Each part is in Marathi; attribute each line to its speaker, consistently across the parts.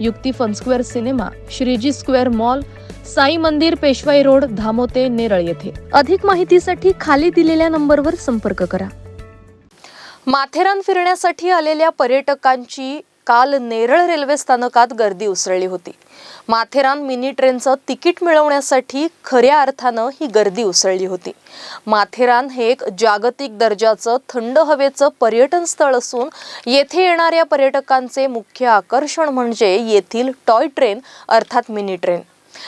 Speaker 1: युक्ती fun square cinema Shriji square mall Sai मंदिर पेशवाई रोड धामोते नेरळ येथे. अधिक माहितीसाठी खाली दिलेल्या नंबरवर संपर्क करा. माथेरान फिरण्यासाठी आलेल्या पर्यटकांची काल नेरळ रेल्वे स्थानकात गर्दी उसळली होती. माथेरान मिनी ट्रेनचं तिकीट मिळवण्यासाठी खऱ्या अर्थानं ही गर्दी उसळली होती. माथेरान हे एक जागतिक दर्जाचं थंड हवेचं पर्यटन स्थळ असून येथे येणाऱ्या पर्यटकांचे मुख्य आकर्षण म्हणजे येथील टॉय ट्रेन अर्थात मिनी ट्रेन.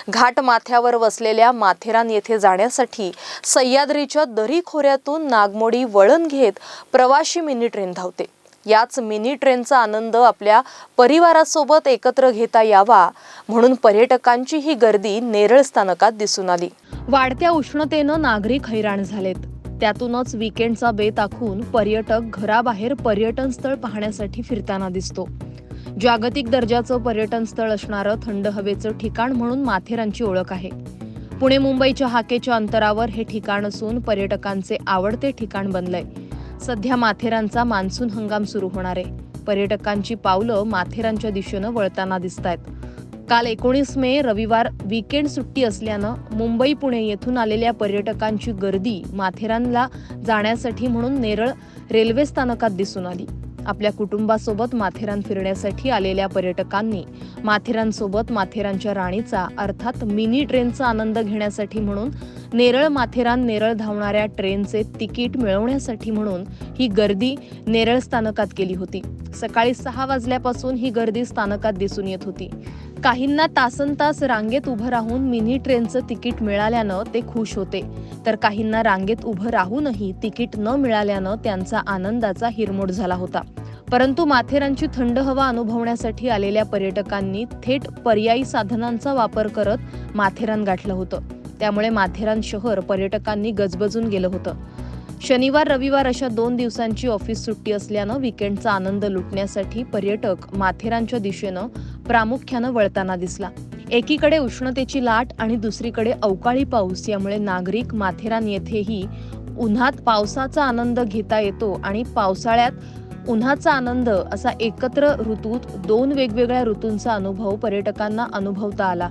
Speaker 1: घाट माथ्यावर वसलेल्या माथेरान येथे जाण्यासाठी सह्याद्रीच्या दरी खोऱ्यातून नागमोडी वळण घेत प्रवाशी मिनी ट्रेन धावते. याच मिनी ट्रेनचा आनंद आपल्या परिवारासोबत एकत्र घेता यावा म्हणून पर्यटकांची ही गर्दी नेरळ स्थानकात दिसून आली. वाढत्या उष्णतेनं नागरिक हैराण झालेत. त्यातूनच विकेंडचा बेत आखून पर्यटक घराबाहेर पर्यटन स्थळ पाहण्यासाठी फिरताना दिसतो. जागतिक दर्जाचं पर्यटन स्थळ असणारं थंड हवेचं ठिकाण म्हणून माथेरानची ओळख आहे. पुणे मुंबईच्या हाकेच्या अंतरावर हे ठिकाण असून पर्यटकांचे आवडते ठिकाण बनलंय. सध्या माथेरानचा मान्सून हंगाम सुरू होणार आहे. पर्यटकांची पावलं माथेरानच्या दिशेनं वळताना दिसत आहेत काल एकोणीस मे रविवार वीकेंड सुट्टी असल्यानं मुंबई पुणे येथून आलेल्या पर्यटकांची गर्दी माथेरानला जाण्यासाठी म्हणून नेरळ रेल्वे स्थानकात दिसून आली. आपल्या कुटुंबासोबत माथेरान फिरण्यासाठी आलेल्या पर्यटकांनी माथेरानसोबत माथेरानच्या राणीचा अर्थात मिनी ट्रेनचा आनंद घेण्यासाठी म्हणून नेरळ माथेरान नेरळ धावणाऱ्या ट्रेनचे तिकीट मिळवण्यासाठी म्हणून ही गर्दी नेरळ स्थानकात केली होती. सकाळी सहा वाजल्यापासून ही गर्दी स्थानकात दिसून येत होती. काहींना तासन तास रांगेत उभं राहून मिनी ट्रेनचं तिकीट मिळाल्यानं ते खुश होते. तर काहींना रांगेत उभं राहूनही तिकीट न मिळाल्यानं त्यांचा आनंदाचा हिरमोड झाला होता. परंतु माथेरानची थंड हवा अनुभवण्यासाठी आलेल्या पर्यटकांनी थेट पर्यायी साधनांचा वापर करत माथेरान गाठलं होतं. त्यामुळे माथेरान शहर पर्यटकांनी गजबजून गेलं होतं. शनिवार रविवार अशा दोन दिवसांची ऑफिस सुट्टी असल्यानं विकेंडचा आनंद लुटण्यासाठी पर्यटक माथेरानच्या दिशेनं प्रामुख्यानं वळताना दिसला. एकीकडे उष्णतेची लाट आणि दुसरीकडे अवकाळी पाऊस यामुळे नागरिक माथेरान येथेही उन्हात पावसाचा आनंद घेता येतो आणि पावसाळ्यात उन्हाचा आनंद असा एकत्र ऋतूत दोन वेगवेगळ्या ऋतूंचा अनुभव पर्यटकांना अनुभवता आला.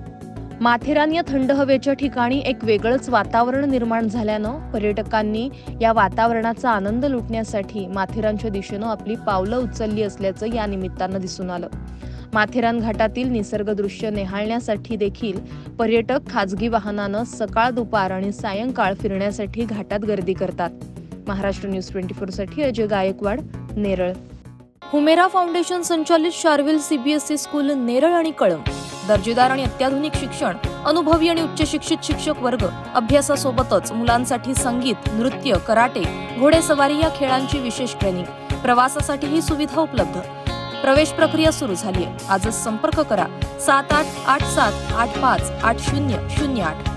Speaker 1: माथेरान या थंड हवेच्या ठिकाणी एक वेगळंच वातावरण निर्माण झाल्यानं पर्यटकांनी या वातावरणाचा आनंद लुटण्यासाठी माथेरानच्या दिशेनं आपली पावलं उचलली असल्याचं या निमित्तानं दिसून आलं. माथेरान घाटातील निसर्गदृश्य निहाळण्यासाठी देखील पर्यटक खाजगी वाहनानं सकाळ दुपार आणि सायंकाळ फिरण्यासाठी घाटात गर्दी करतात. महाराष्ट्र न्यूज ट्वेंटी फोरसाठी अजय गायकवाड नेरळ. हुमेरा फाउंडेशन संचालित शार्विल सीबीएसई स्कूल नेरळ आणि कळंब. दर्जेदार आणि अत्याधुनिक शिक्षण अनुभवी आणि उच्च शिक्षित शिक्षक वर्ग अभ्यासासोबतच मुलांसाठी संगीत नृत्य कराटे घोडेसवारी या खेळांची विशेष ट्रेनिंग प्रवासासाठी ही सुविधा उपलब्ध. प्रवेश प्रक्रिया सुरू झाली आहे आजच संपर्क करा. सात आठ आठ सात आठ पाच आठ शून्य शून्य आठ.